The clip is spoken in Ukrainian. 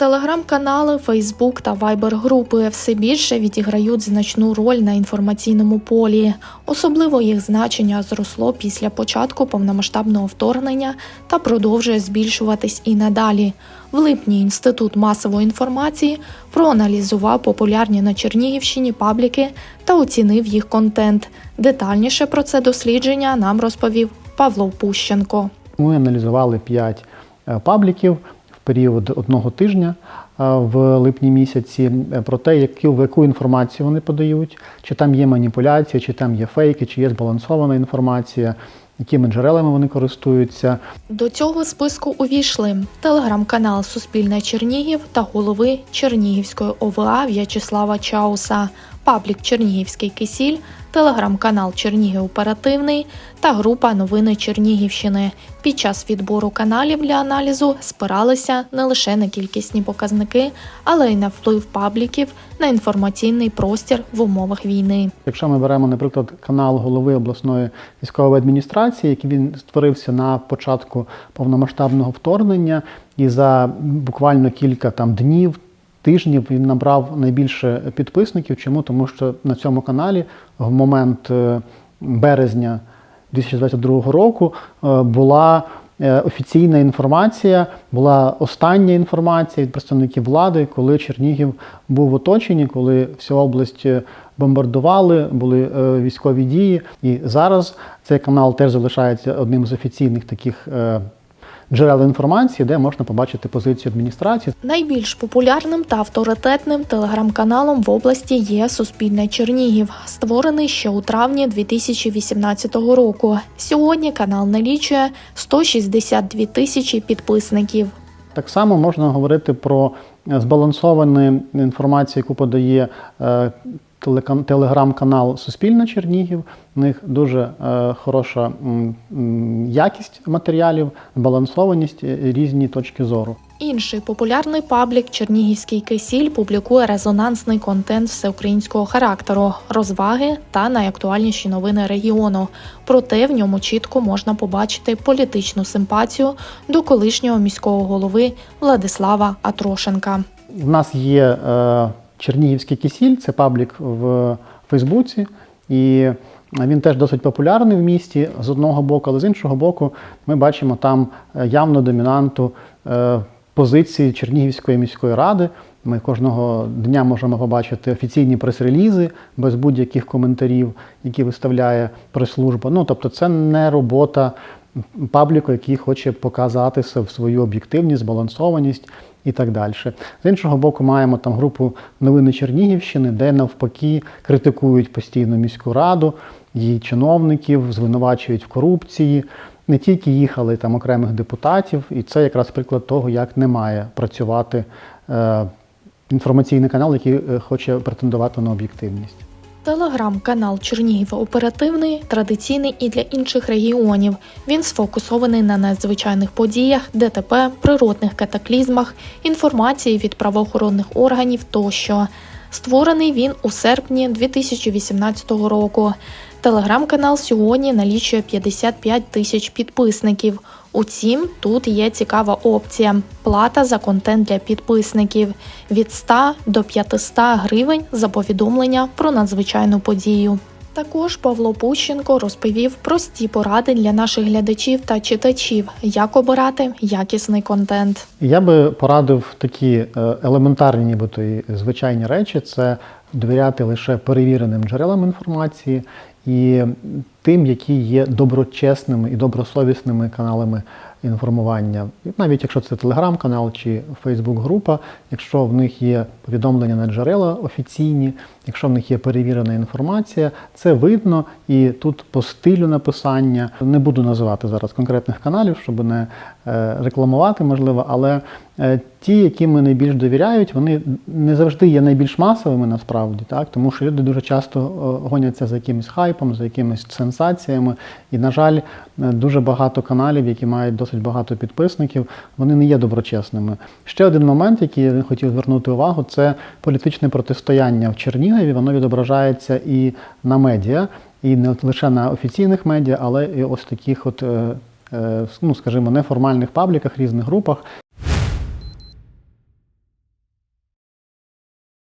Телеграм-канали, Фейсбук та Вайбер-групи все більше відіграють значну роль на інформаційному полі. Особливо їх значення зросло після початку повномасштабного вторгнення та продовжує збільшуватись і надалі. В липні Інститут масової інформації проаналізував популярні на Чернігівщині пабліки та оцінив їх контент. Детальніше про це дослідження нам розповів Павло Пущенко. Ми аналізували 5 пабліків в період одного тижня е, в липні місяці е, про те, яку, яку інформацію вони подають, чи там є маніпуляція, чи там є фейки, чи є збалансована інформація, якими джерелами вони користуються. До цього списку увійшли телеграм-канал Суспільне Чернігів та голови Чернігівської ОВА В'ячеслава Чауса, паблік Чернігівський кисіль, телеграм-канал Чернігів Оперативний та група Новини Чернігівщини. Під час відбору каналів для аналізу спиралися не лише на кількісні показники, але й на вплив пабліків на інформаційний простір в умовах війни. Якщо ми беремо, наприклад, канал голови обласної військової адміністрації, який він створився на початку повномасштабного вторгнення, і за буквально кілька там днів. Тижнів він набрав найбільше підписників. Чому? Тому що на цьому каналі в момент е, березня 2022 року е, була е, офіційна інформація, була остання інформація від представників влади, коли Чернігів був в оточенні, коли всю область бомбардували, були військові дії. І зараз цей канал теж залишається одним з офіційних таких. Джерел інформації, де можна побачити позицію адміністрації. Найбільш популярним та авторитетним телеграм-каналом в області є Суспільне Чернігів, створений ще у травні 2018 року. Сьогодні канал налічує 162 тисячі підписників. Так само можна говорити про збалансовану інформацію, яку подає телеграм-канал Суспільне Чернігів. У них дуже е, хороша якість матеріалів, збалансованість, різні точки зору. Інший популярний паблік Чернігівський кисіль публікує резонансний контент всеукраїнського характеру, розваги та найактуальніші новини регіону. Проте в ньому чітко можна побачити політичну симпатію до колишнього міського голови Владислава Атрошенка. У нас є е, Чернігівський кисіль, це паблік в Фейсбуці, і він теж досить популярний в місті з одного боку, але з іншого боку, ми бачимо там явну домінанту позиції Чернігівської міської ради. Ми кожного дня можемо побачити офіційні прес-релізи без будь-яких коментарів, які виставляє прес-служба. Ну тобто, це не робота пабліку, який хоче показати свою об'єктивність, збалансованість і так далі. З іншого боку, маємо там групу новини Чернігівщини, де навпаки критикують постійно міську раду, її чиновників, звинувачують в корупції. Не тільки їх, але й там окремих депутатів, і це якраз приклад того, як не має працювати е, інформаційний канал, який е, хоче претендувати на об'єктивність. Телеграм-канал Чернігів Оперативний традиційний і для інших регіонів. Він сфокусований на надзвичайних подіях, ДТП, природних катаклізмах, інформації від правоохоронних органів тощо. Створений він у серпні 2018 року. Телеграм-канал сьогодні налічує 55 тисяч підписників. Утім, тут є цікава опція плата за контент для підписників від 100 до 500 гривень за повідомлення про надзвичайну подію. Також Павло Пущенко розповів прості поради для наших глядачів та читачів, як обирати якісний контент. Я би порадив такі е, елементарні, нібито і звичайні речі: це довіряти лише перевіреним джерелам інформації і тим, які є доброчесними і добросовісними каналами інформування. Навіть якщо це телеграм-канал чи Фейсбук-група, якщо в них є повідомлення на джерела офіційні, якщо в них є перевірена інформація, це видно і тут по стилю написання не буду називати зараз конкретних каналів, щоб не е, рекламувати, можливо, але ті, яким ми найбільш довіряють, вони не завжди є найбільш масовими насправді, так тому що люди дуже часто е, гоняться за якимось хайпом, за якимись сенсаціями. І, на жаль, дуже багато каналів, які мають досить багато підписників, вони не є доброчесними. Ще один момент, який я хотів звернути увагу, це політичне протистояння в Чернігові. Воно відображається і на медіа, і не лише на офіційних медіа, але і ось таких от. Е, ну, скажімо, неформальних пабліках, різних групах,